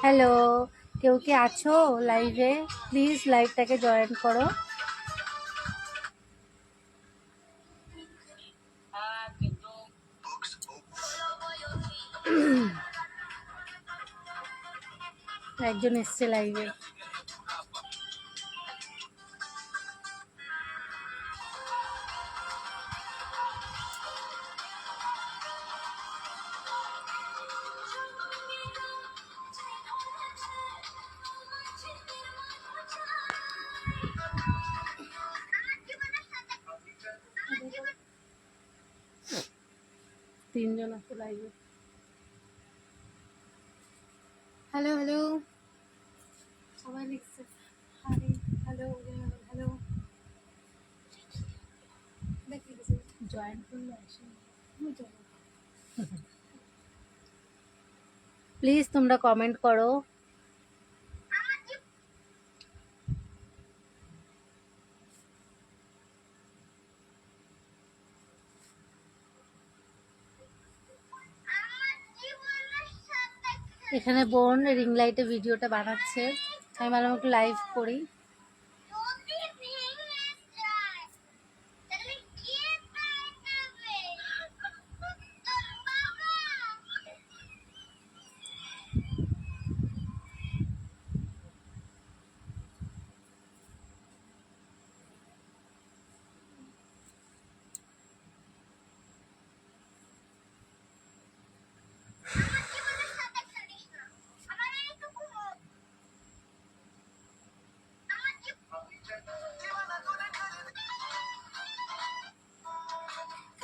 Hello কেউ কি আছো লাইভে প্লিজ লাইভটাকে জয়েন করো। একজন এসছে লাইভে তিনজন আছে লাইভে হ্যালো হ্যালো সবাই লিখছে হাই হ্যালো হ্যালো দেখি জয়েন করলে আসে প্লিজ তোমরা কমেন্ট করো এখানে বোন রিং লাইটে ভিডিওটা বানাচ্ছে। আমি ভাবলাম একটু লাইভ করি।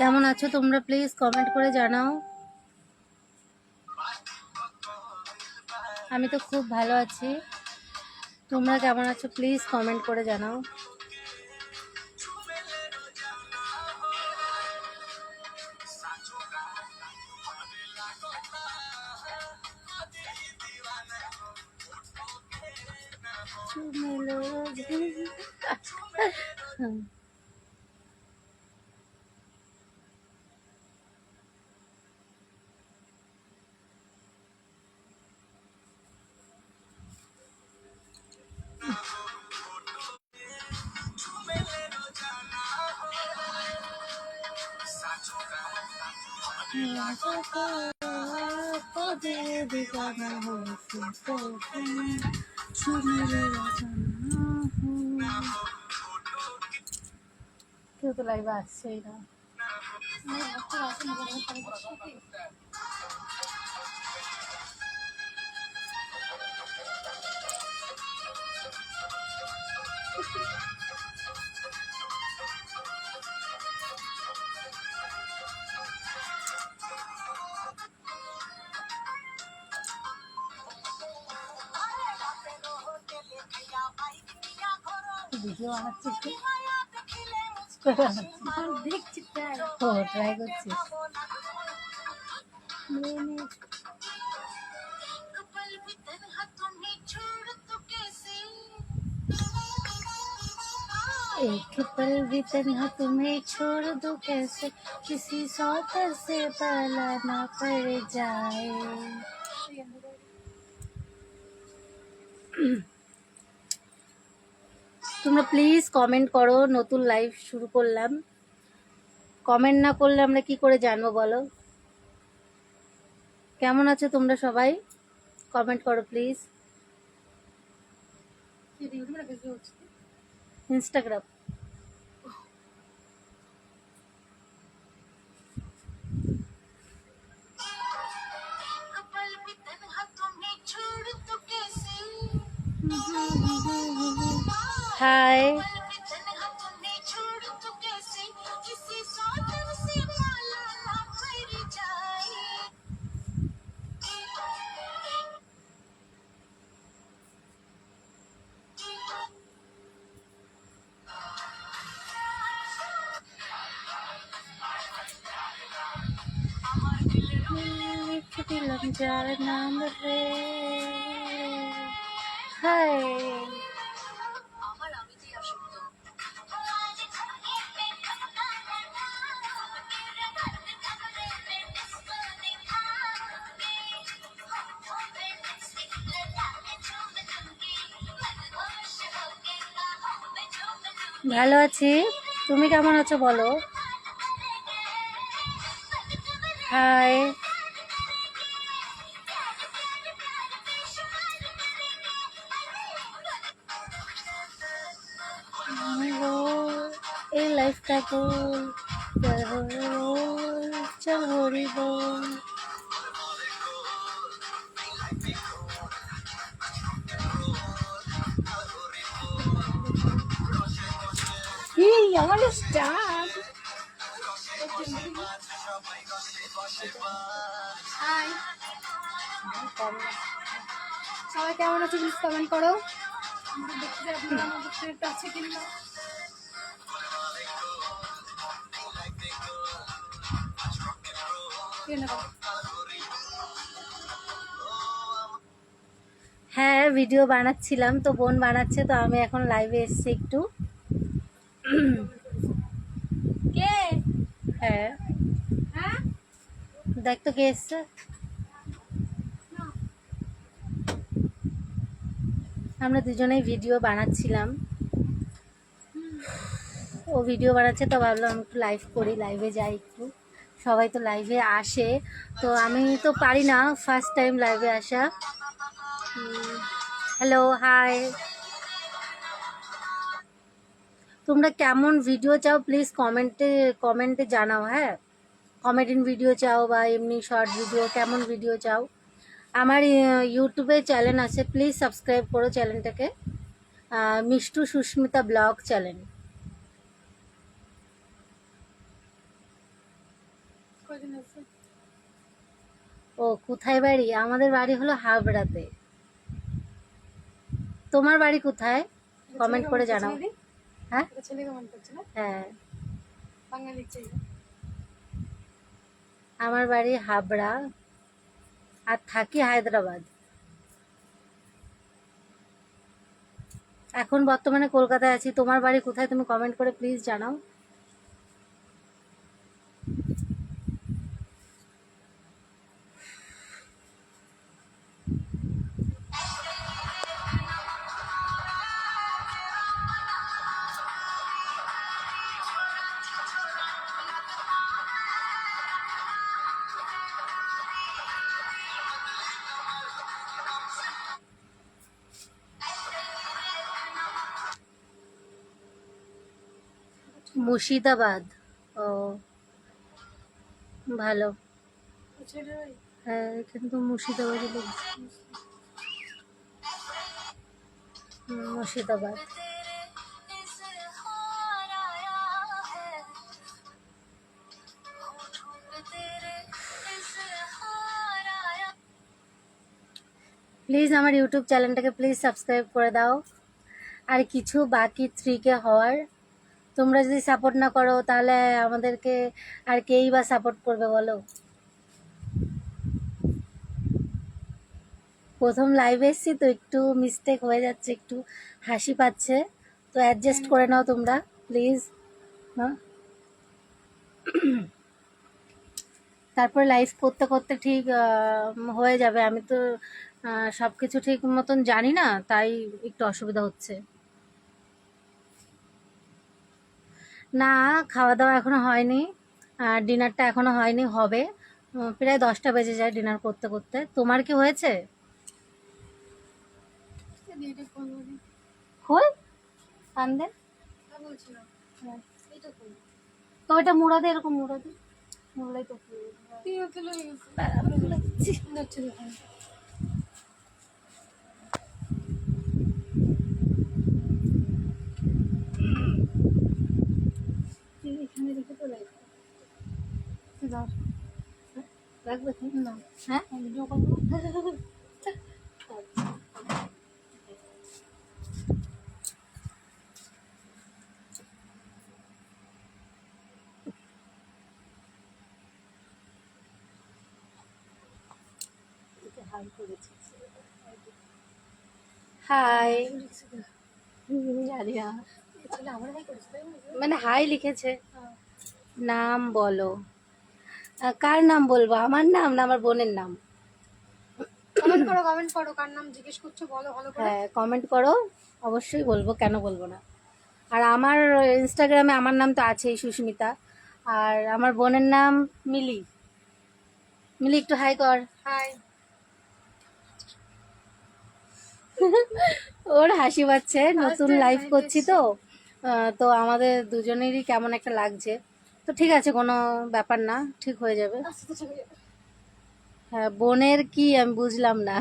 কেমন আছো তোমরা? প্লিজ কমেন্ট করে জানাও। আমি তো খুব ভালো আছি। তোমরা কেমন আছো? প্লিজ কমেন্ট করে জানাও। হুম। কেউ তো লাইভে আসছেই না। ভিডিও বানাচ্ছি একটু দেখছি ও ট্রাই করছিস एक पल भी तन्हा तुम्हें छोड़ दूं कैसे किसी सौतर से पला ना पड़ जाए তোমরা প্লিজ কমেন্ট করো নতুন লাইভ শুরু করলাম। কমেন্ট না করলে আমরা কি করে জানব বলো? কেমন আছো তোমরা সবাই? কমেন্ট করো প্লিজ ইনস্টাগ্রাম যার নাম রে। হায়। ভালো আছি। তুমি কেমন আছো বলো? হায়। লাইফটাকে চল হরি বল সবাই কেমন আছো প্লিজ কমেন্ট করো। দেখতে আপনারা আমাদের আছে কিনা। হ্যাঁ ভিডিও বানাচ্ছিলাম তো বোন বানাচ্ছে তো আমি এখন লাইভে এসছি একটু। কে? হ্যাঁ। হ্যাঁ? দেখ তো কে এসছে। আমরা দুজনেই ভিডিও বানাচ্ছিলাম। ও ভিডিও বানাচ্ছে তো ভাবলাম একটু লাইভ করি লাইভে যাই একটু। সবাই তো লাইভে আসে। তো আমি তো পারি না ফার্স্ট টাইম লাইভে আসা। হ্যালো হাই তোমরা কেমন ভিডিও চাও? প্লিজ কমেন্টে কমেন্টে জানাও হ্যাঁ? কমেডিন ভিডিও চাও বা এমনি শর্ট ভিডিও কেমন ভিডিও চাও? আমার ইউটিউবে চ্যানেল আছে। প্লিজ সাবস্ক্রাইব করো চ্যানেলটাকে মিষ্টু সুস্মিতা ব্লগ চ্যানেল কয়দিন আছে ও কোথায় বাড়ি? আমাদের বাড়ি হলো হাবড়াতে তোমার বাড়ি কোথায়? কমেন্ট করে জানাও। হ্যাঁ? হ্যাঁ। আমার বাড়ি হাবড়া আর থাকি হায়দ্রাবাদ। এখন বর্তমানে কলকাতায় আছি। তোমার বাড়ি কোথায়? তুমি কমেন্ট করে প্লিজ জানাও। মুর্শিদাবাদ। ও ভালো। হ্যাঁ এখানে তো হুম, মুর্শিদাবাদ। প্লিজ আমার ইউটিউব চ্যানেলটাকে প্লিজ সাবস্ক্রাইব করে দাও। আর কিছু বাকি থ্রিকে হওয়ার তোমরা যদি সাপোর্ট না করো, তাহলে আমাদেরকে আর কেই বা সাপোর্ট করবে বলো? প্রথম লাইভে এসছি তো একটু মিস্টেক হয়ে যাচ্ছে, একটু হাসি পাচ্ছে। তো অ্যাডজাস্ট করে নাও তোমরা প্লিজ হ্যাঁ? তারপর লাইভ করতে করতে ঠিক হয়ে যাবে। আমি তো সব কিছু ঠিক মতন জানি না, তাই একটু অসুবিধা হচ্ছে। না খাওয়া দাওয়া এখনও হয়নি আর ডিনারটা এখনও হয়নি হবে। প্রায় দশটা বেজে যায় ডিনার করতে করতে। তোমার কি হয়েছে? এটা খোল তা তো ওইটা মুড়াদে এরকম মুড়লাই তো এখানে রেখে তো লাইভ তুই দাও রাখবে কি? না হ্যাঁ আমি ভিডিও করব হাই জানি না ছেলে আমার ভাই করেছে তাই না? মানে হাই লিখেছে। নাম বলো। কার নাম বলব? আমার নাম না আমার বোনের নাম? কমেন্ট করো কমেন্ট করো কার নাম জিজ্ঞেস করছ বলো ভালো করে। হ্যাঁ কমেন্ট করো। অবশ্যই বলব কেন বলব না? আর আমার ইনস্টাগ্রামে আমার নাম তো আছেই সুস্মিতা। আর আমার বোনের নাম মিলি। মিলি একটু হাই কর। হাই। ওর হাসি পাচ্ছে নতুন লাইভ করছি তো। তো আমাদের দুজনেরই কেমন একটা লাগছে। তো ঠিক আছে কোনো ব্যাপার না ঠিক হয়ে যাবে। যাবে। হ্যাঁ বোনের কি আমি বুঝলাম না।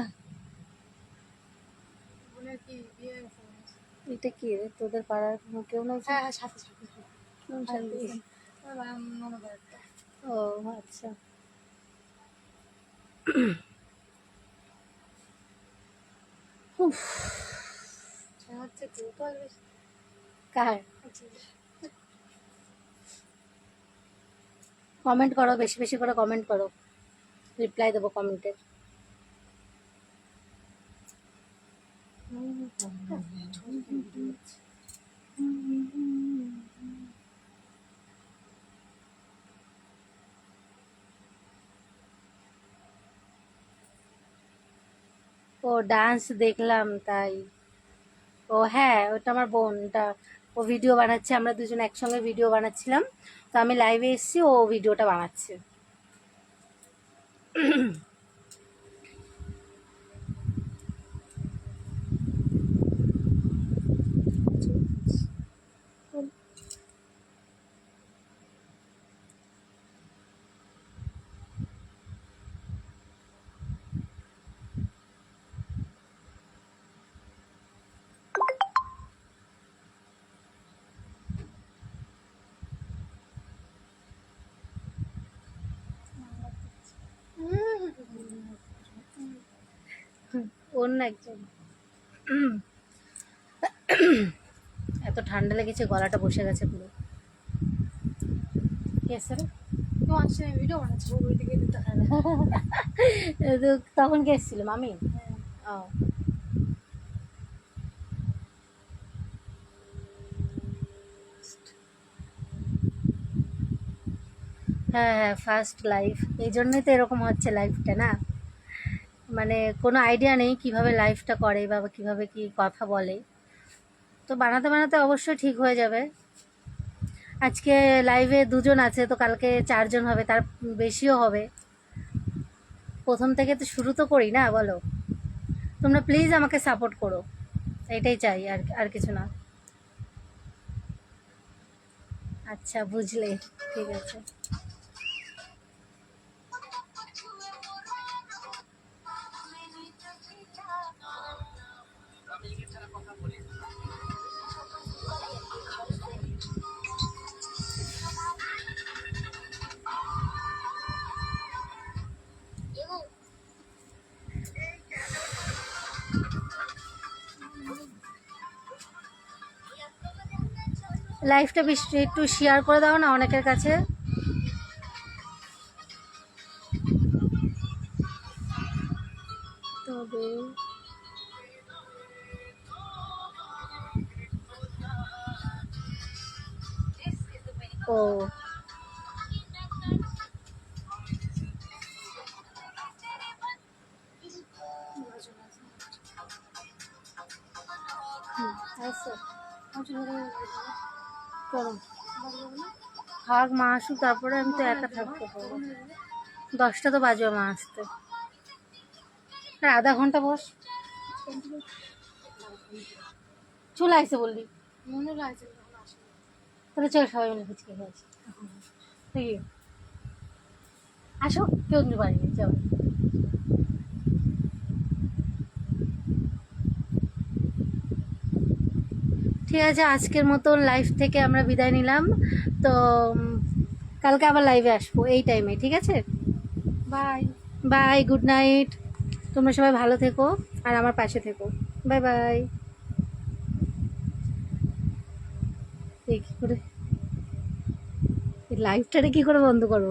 এটা কি রে? তোদের পাড়ার কেউ নেই? হ্যাঁ হ্যাঁ। ও আচ্ছা। হচ্ছে কার। কমেন্ট করো, বেশি বেশি করে কমেন্ট করো। রিপ্লাই দেবো কমেন্টের ও ডান্স দেখলাম তাই। ও হ্যাঁ ওটা আমার বোন, ওটা ও ভিডিও বানাচ্ছে, আমরা দুজন একসঙ্গে ভিডিও বানাচ্ছিলাম। তো আমি লাইভে এসছি, ও ভিডিওটা বানাচ্ছে। অন্য একজন এত ঠান্ডা লেগেছে গলাটা বসে গেছে পুরো। আমি হয় তখন কে এসেছিল? মামি? ও। হ্যাঁ হ্যাঁ ফার্স্ট লাইফ এই জন্যই তো এরকম হচ্ছে লাইফটা না? মানে কোনো আইডিয়া নেই কীভাবে লাইফটা করে বা কীভাবে কি কথা বলে। তো বানাতে বানাতে অবশ্যই ঠিক হয়ে যাবে। আজকে লাইভে দুজন আছে, তো কালকে চারজন হবে, তার বেশিও হবে। প্রথম থেকে তো শুরু তো করি না, বলো? তোমরা প্লিজ আমাকে সাপোর্ট করো। এটাই চাই, আর আর কিছু না। আচ্ছা বুঝলে। ঠিক আছে। লাইফটা বেশ একটু শেয়ার করে দাও না অনেকের কাছে। তবে ও। আচ্ছা করো থাক মা আসুক তারপরে আমি তো একা থাকতে পারব। দশটা তো বাজবে মা আসতে। আর আধা ঘণ্টা বস। চলে আসছে বললি। মনে তাহলে চল সবাই মিলে ফুচকে খেয়েছি ঠিক আসো কেউ পারিনি চল। ঠিক আছে আজকের মতন লাইভ থেকে আমরা বিদায় নিলাম। তো কালকে আবার লাইভে আসব এই টাইমে ঠিক আছে? বাই বাই গুড নাইট তোমরা সবাই ভালো থেকো আর আমার পাশে থেকো। বাই বাই কি করে? লাইভটারে কি করে বন্ধ করব?